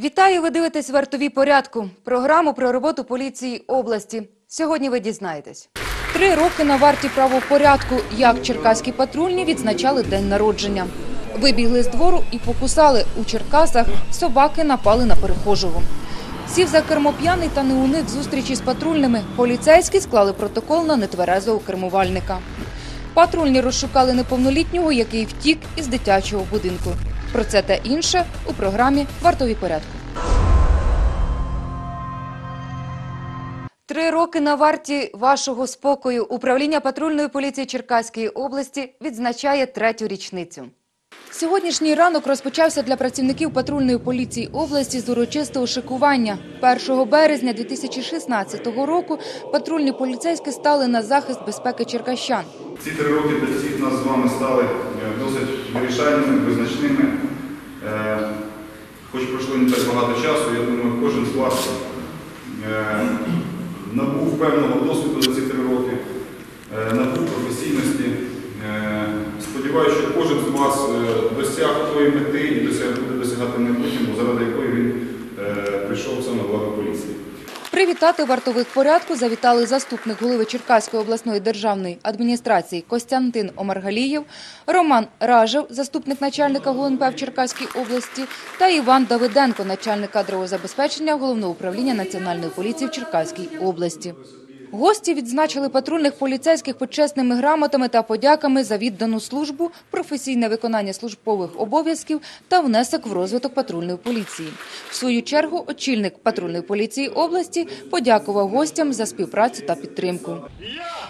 Вітаю! Ви дивитесь вартові порядку. Програму про роботу поліції області. Сьогодні ви дізнаєтесь. Три роки на варті правопорядку. Як черкаські патрульні відзначали день народження. Вибігли з двору і покусали. У Черкасах собаки напали на перехожого. Сів за кермо п'яний та не уник зустрічі з патрульними. Поліцейські склали протокол на нетверезого кермувальника. Патрульні розшукали неповнолітнього, який втік із дитячого будинку. Про це та інше у програмі Вартові порядку. Три роки на варті вашого спокою управління патрульної поліції Черкаської області відзначає третю річницю. Сьогоднішній ранок розпочався для працівників патрульної поліції області з урочистого шикування. 1 березня 2016 року патрульні поліцейські стали на захист безпеки черкащан. Ці три роки для всіх нас з вами стали е, досить вирішальними, визначними. Е, Хоч пройшло не так багато часу, я думаю, кожен з вас е, набув певного досвіду за ці три роки, набув професійності. Сподіваюся, що кожен з вас е, досяг тої мети і буде досягати майбутньому, заради якої він е, прийшов саме в лави поліції. Привітати вартових порядку завітали заступник голови Черкаської обласної державної адміністрації Костянтин Омаргалієв, Роман Ражев, заступник начальника ГУНП в Черкаській області, та Іван Давиденко, начальник кадрового забезпечення головного управління Національної поліції в Черкаській області. Гості відзначили патрульних поліцейських почесними грамотами та подяками за віддану службу, професійне виконання службових обов'язків та внесок в розвиток патрульної поліції. В свою чергу очільник патрульної поліції області подякував гостям за співпрацю та підтримку.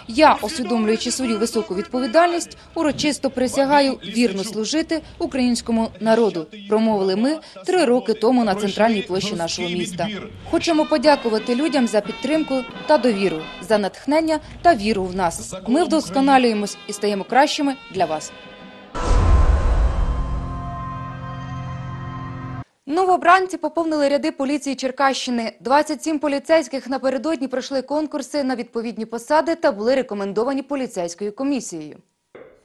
Я, усвідомлюючи свою високу відповідальність, урочисто присягаю вірно служити українському народу. Промовили ми три роки тому на центральній площі нашого міста. Хочемо подякувати людям за підтримку та довіру, за натхнення та віру в нас. Ми вдосконалюємось і стаємо кращими для вас. Новобранці поповнили ряди поліції Черкащини. 27 поліцейських напередодні пройшли конкурси на відповідні посади та були рекомендовані поліцейською комісією.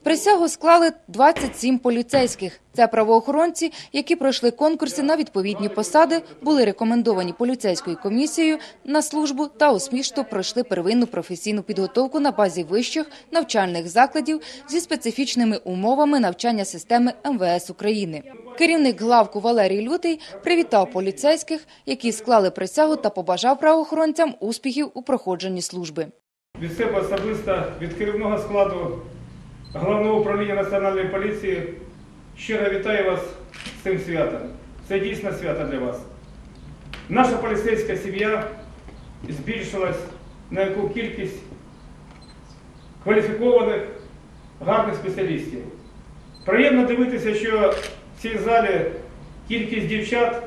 Присягу склали 27 поліцейських. Це правоохоронці, які пройшли конкурси на відповідні посади, були рекомендовані поліцейською комісією на службу та успішно пройшли первинну професійну підготовку на базі вищих навчальних закладів зі специфічними умовами навчання системи МВС України. Керівник главку Валерій Лютий привітав поліцейських, які склали присягу та побажав правоохоронцям успіхів у проходженні служби. Від себе особисто, від керівного складу Головного управління Національної поліції щиро вітаю вас з цим святом. Це дійсно свято для вас. Наша поліцейська сім'я збільшилась на яку кількість кваліфікованих, гарних спеціалістів. Приємно дивитися, що в цій залі кількість дівчат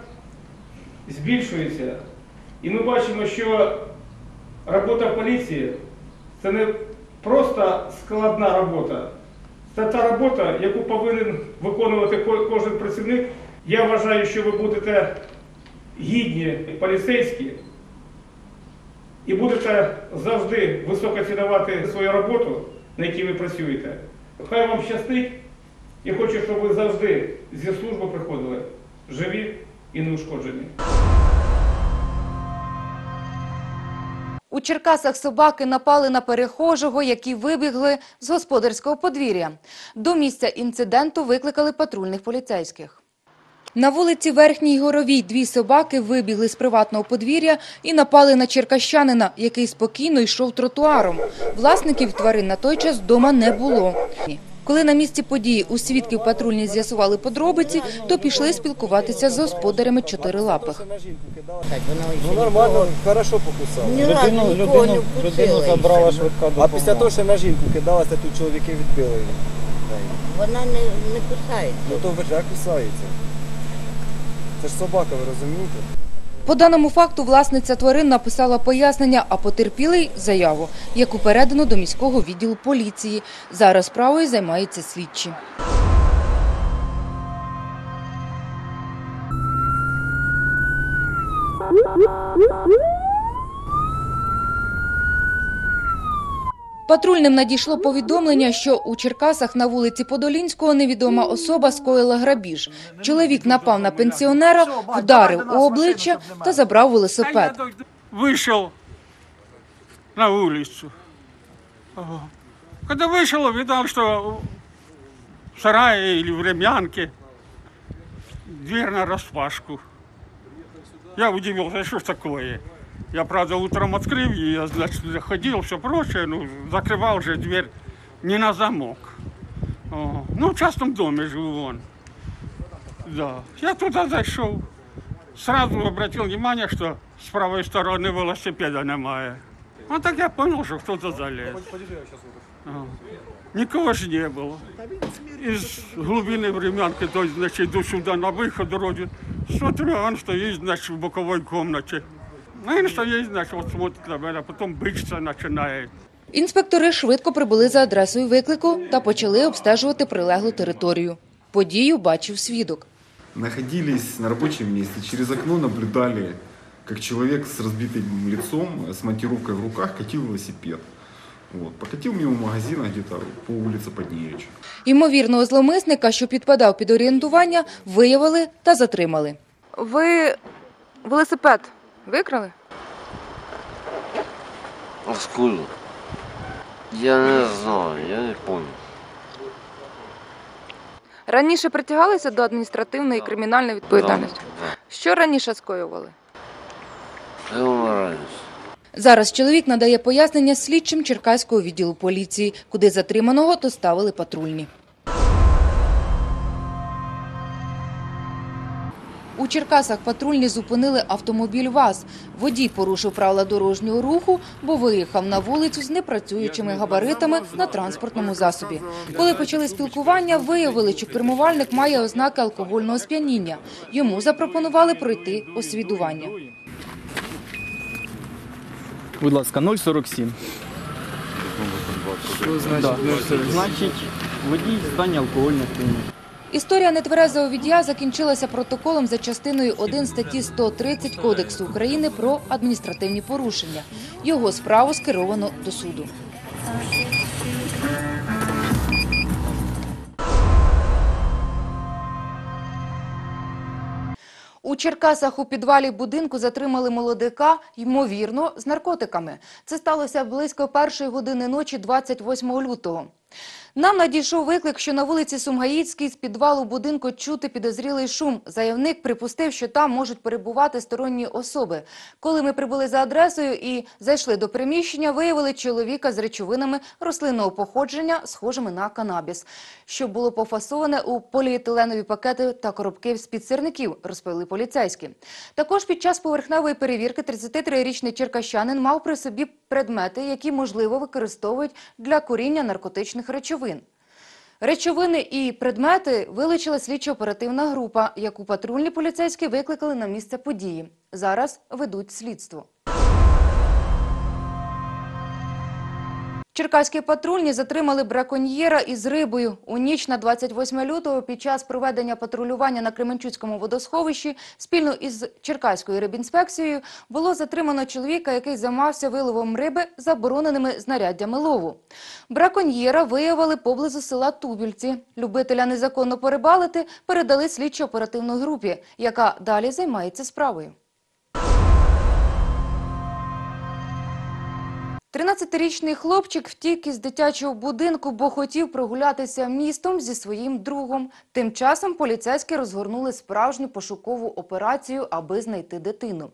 збільшується. І ми бачимо, що робота поліції це не просто складна робота. Це та робота, яку повинен виконувати кожен працівник. Я вважаю, що ви будете гідні поліцейські і будете завжди високо цінувати свою роботу, на якій ви працюєте. Хай вам щастить і хочу, щоб ви завжди зі служби приходили живі і неушкоджені. У Черкасах собаки напали на перехожого, які вибігли з господарського подвір'я. До місця інциденту викликали патрульних поліцейських. На вулиці Верхній Горовій дві собаки вибігли з приватного подвір'я і напали на черкащанина, який спокійно йшов тротуаром. Власників тварин на той час вдома не було. Коли на місці події у свідків патрульні з'ясували подробиці, то пішли спілкуватися з господарями чотирилапих. Ну нормально, хорошо. Ні разу Людину, нікого не людину, людину вкусила. забрала швидка допомога. А після того, що на жінку кидалася, тут чоловіки відбили її. Вона не, не кусається. Ну то вже кусається. Це ж собака, ви розумієте? По даному факту власниця тварин написала пояснення, а потерпілий – заяву, яку передано до міського відділу поліції. Зараз справою займаються слідчі. Патрульним надійшло повідомлення, що у Черкасах на вулиці Подолінського невідома особа скоїла грабіж. Чоловік напав на пенсіонера, вдарив у обличчя та забрав велосипед. Вышел на. Ага. Когда вышел, увидал, что в сарае или в ремянке дверь на распашку. Я удивился, что ж такое. Я, правда, утром открыл ее, значит, заходил, все прочее, ну, закрывал же дверь не на замок. О, ну, в частном доме живу он. Да. Я туда зашел. Сразу обратил внимание, что с правой стороны велосипеда немає. А так я понял, что кто-то залез. Никого ж не было. Из глубины временки, то есть, значит, иду сюда на выход вроде. Смотрю, он стоит, значит, в боковой комнате. Ну, он стоит, значит, вот смотрит на меня, потом бычиться начинает. Інспектори швидко прибули за адресою виклику та почали обстежувати прилеглу територію. Подію бачив свідок. находились на рабочем месте, через окно наблюдали, как человек с разбитым лицом, с монтировкой в руках катил велосипед. Вот. Покатил мимо магазина где-то по улице Подневич. Ймовірного зловмисника, що підпадав під орієнтування, виявили та затримали. Ви велосипед викрали? Откуда? Я не знаю, я не помню. Раніше притягалися до адміністративної і кримінальної відповідальності. Да, Що раніше скоювали? Я умираюсь. Зараз чоловік надає пояснення слідчим Черкаського відділу поліції, куди затриманого доставили патрульні. У Черкасах патрульні зупинили автомобіль ВАЗ. Водій порушив правила дорожнього руху, бо виїхав на вулицю з непрацюючими габаритами на транспортному засобі. Коли почали спілкування, виявили, що кермувальник має ознаки алкогольного сп'яніння. Йому запропонували пройти освідування. Будь ласка, 047. Що значить Да. Значить, водій здання алкогольне сп'яніння. Історія нетверезого віддія закінчилася протоколом за частиною 1 статті 130 Кодексу України про адміністративні порушення. Його справу скеровано до суду. У Черкасах у підвалі будинку затримали молодика, ймовірно, з наркотиками. Це сталося близько першої години ночі 28 лютого. Нам надійшов виклик, що на вулиці Сумгаїцькій з підвалу будинку чути підозрілий шум. Заявник припустив, що там можуть перебувати сторонні особи. Коли ми прибули за адресою і зайшли до приміщення, виявили чоловіка з речовинами рослинного походження, схожими на канабіс, що було пофасоване у поліетиленові пакети та коробки з-під сирників, розповіли поліцейські. Також під час поверхневої перевірки 33-річний черкащанин мав при собі предмети, які, можливо, використовують для куріння наркотичних речовин. Речовини і предмети вилучила слідчо-оперативна група, яку патрульні поліцейські викликали на місце події. Зараз ведуть слідство. Черкаські патрульні затримали браконьєра із рибою. У ніч на 28 лютого під час проведення патрулювання на Кременчуцькому водосховищі спільно із Черкаською рибінспекцією було затримано чоловіка, який займався виловом риби забороненими знаряддями лову. Браконьєра виявили поблизу села Тубільці. Любителя незаконно порибалити передали слідчо-оперативної групі, яка далі займається справою. 13-річний хлопчик втік із дитячого будинку, бо хотів прогулятися містом зі своїм другом. Тим часом поліцейські розгорнули справжню пошукову операцію, аби знайти дитину.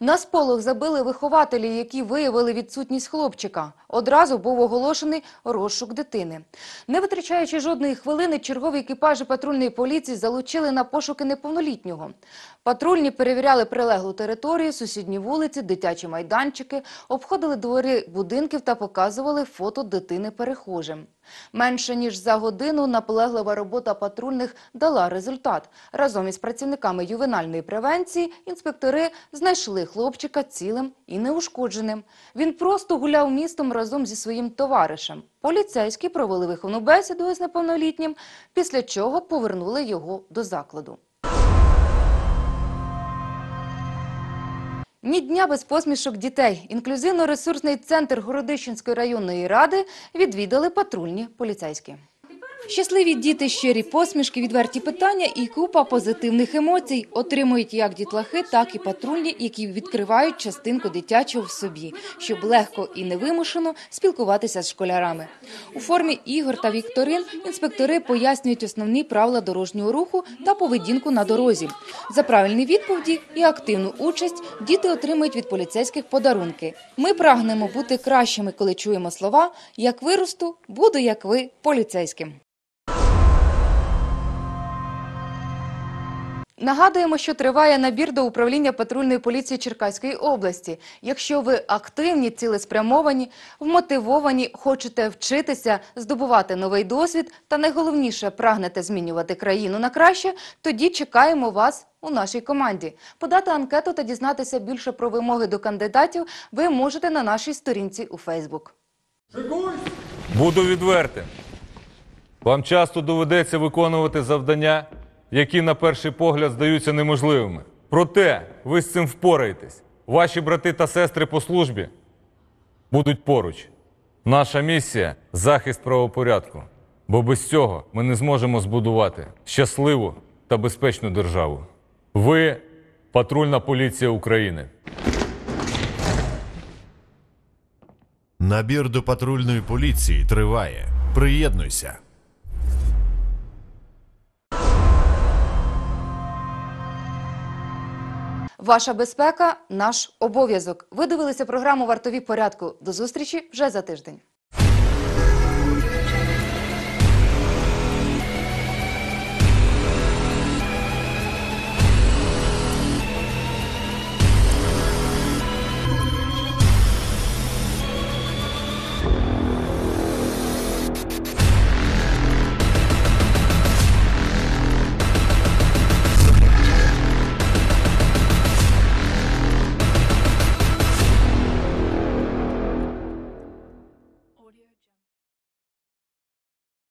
На сполох забили вихователі, які виявили відсутність хлопчика. Одразу був оголошений розшук дитини. Не витрачаючи жодної хвилини, чергові екіпажі патрульної поліції залучили на пошуки неповнолітнього. Патрульні перевіряли прилеглу територію, сусідні вулиці, дитячі майданчики, обходили двори будинків та показували фото дитини перехожим. Менше ніж за годину наполеглива робота патрульних дала результат. Разом із працівниками ювенальної превенції інспектори знайшли хлопчика цілим і неушкодженим. Він просто гуляв містом разом зі своїм товаришем. Поліцейські провели виховну бесіду з неповнолітнім, після чого повернули його до закладу. Ні дня без посмішок дітей. Інклюзивно-ресурсний центр Городищенської районної ради відвідали патрульні поліцейські. Щасливі діти, щирі посмішки, відверті питання і купа позитивних емоцій отримують як дітлахи, так і патрульні, які відкривають частинку дитячого в собі, щоб легко і невимушено спілкуватися з школярами. У формі ігор та вікторин інспектори пояснюють основні правила дорожнього руху та поведінку на дорозі. За правильні відповіді і активну участь діти отримують від поліцейських подарунки. Ми прагнемо бути кращими, коли чуємо слова «Як виросту, буду як ви поліцейським». Нагадуємо, що триває набір до управління патрульної поліції Черкаської області. Якщо ви активні, цілеспрямовані, вмотивовані, хочете вчитися, здобувати новий досвід та найголовніше прагнете змінювати країну на краще, тоді чекаємо вас у нашій команді. Подати анкету та дізнатися більше про вимоги до кандидатів ви можете на нашій сторінці у Фейсбук. Буду відвертим. Вам часто доведеться виконувати завдання, які на перший погляд здаються неможливими. Проте ви з цим впораєтесь. Ваші брати та сестри по службі будуть поруч. Наша місія захист правопорядку. Бо без цього ми не зможемо збудувати щасливу та безпечну державу. Ви патрульна поліція України. Набір до патрульної поліції триває. Приєднуйся. Ваша безпека наш обов'язок. Ви дивилися програму Вартові порядку. До зустрічі вже за тиждень.